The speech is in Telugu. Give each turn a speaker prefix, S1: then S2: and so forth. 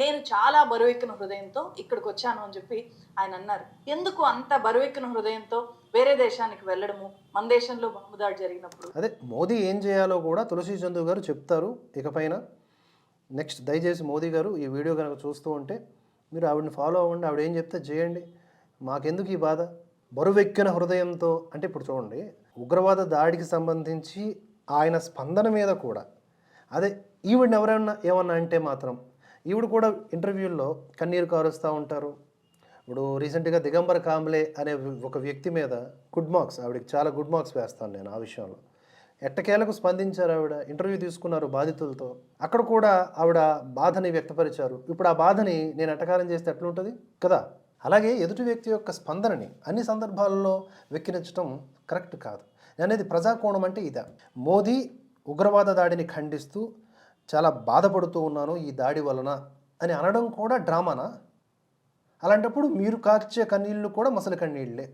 S1: నేను చాలా బరువెక్కిన హృదయంతో ఇక్కడికి వచ్చాను అని చెప్పి ఆయన అన్నారు. ఎందుకు అంత బరువెక్కిన హృదయంతో వేరే దేశానికి వెళ్ళడము? మన దేశంలో బాంబు దాడి జరిగినప్పుడు.
S2: అదే మోదీ ఏం చేయాలో కూడా తులసి చందు గారు చెప్తారు. ఇకపైన నెక్స్ట్ దయచేసి మోదీ గారు ఈ వీడియో కనుక చూస్తూ ఉంటే మీరు ఆవిడని ఫాలో అవ్వండి. ఆవిడ ఏం చెప్తే చేయండి. మాకెందుకు ఈ బాధ? బరువెక్కిన హృదయంతో అంటే ఇప్పుడు చూడండి ఉగ్రవాద దాడికి సంబంధించి ఆయన స్పందన మీద కూడా. అదే ఈవిడని ఎవరైనా ఏమన్నా అంటే మాత్రం ఈవిడ కూడా ఇంటర్వ్యూల్లో కన్నీరు కారుస్తూ ఉంటారు. ఇప్పుడు రీసెంట్గా దిగంబర కాంబ్లే అనే ఒక వ్యక్తి మీద గుడ్ మార్క్స్ ఆవిడకి చాలా గుడ్ మార్క్స్ వేస్తాను నేను ఆ విషయంలో. ఎట్టకేలకు స్పందించారు ఆవిడ? ఇంటర్వ్యూ తీసుకున్నారు బాధితులతో. అక్కడ కూడా ఆవిడ బాధని వ్యక్తపరిచారు. ఇప్పుడు ఆ బాధని నేను ఎట్టకారం చేస్తే ఎట్లుంటుంది? కదా? అలాగే ఎదుటి వ్యక్తి యొక్క స్పందనని అన్ని సందర్భాల్లో వెక్కిరించడం కరెక్ట్ కాదు. అనేది ప్రజాకోణం అంటే ఇదా. మోదీ ఉగ్రవాద దాడిని ఖండిస్తూ చాలా బాధపడుతూ ఉన్నాను ఈ దాడి వలన అని అనడం కూడా డ్రామానా? అలాంటప్పుడు మీరు కార్చే కన్నీళ్ళు కూడా మసలి కన్నీళ్ళే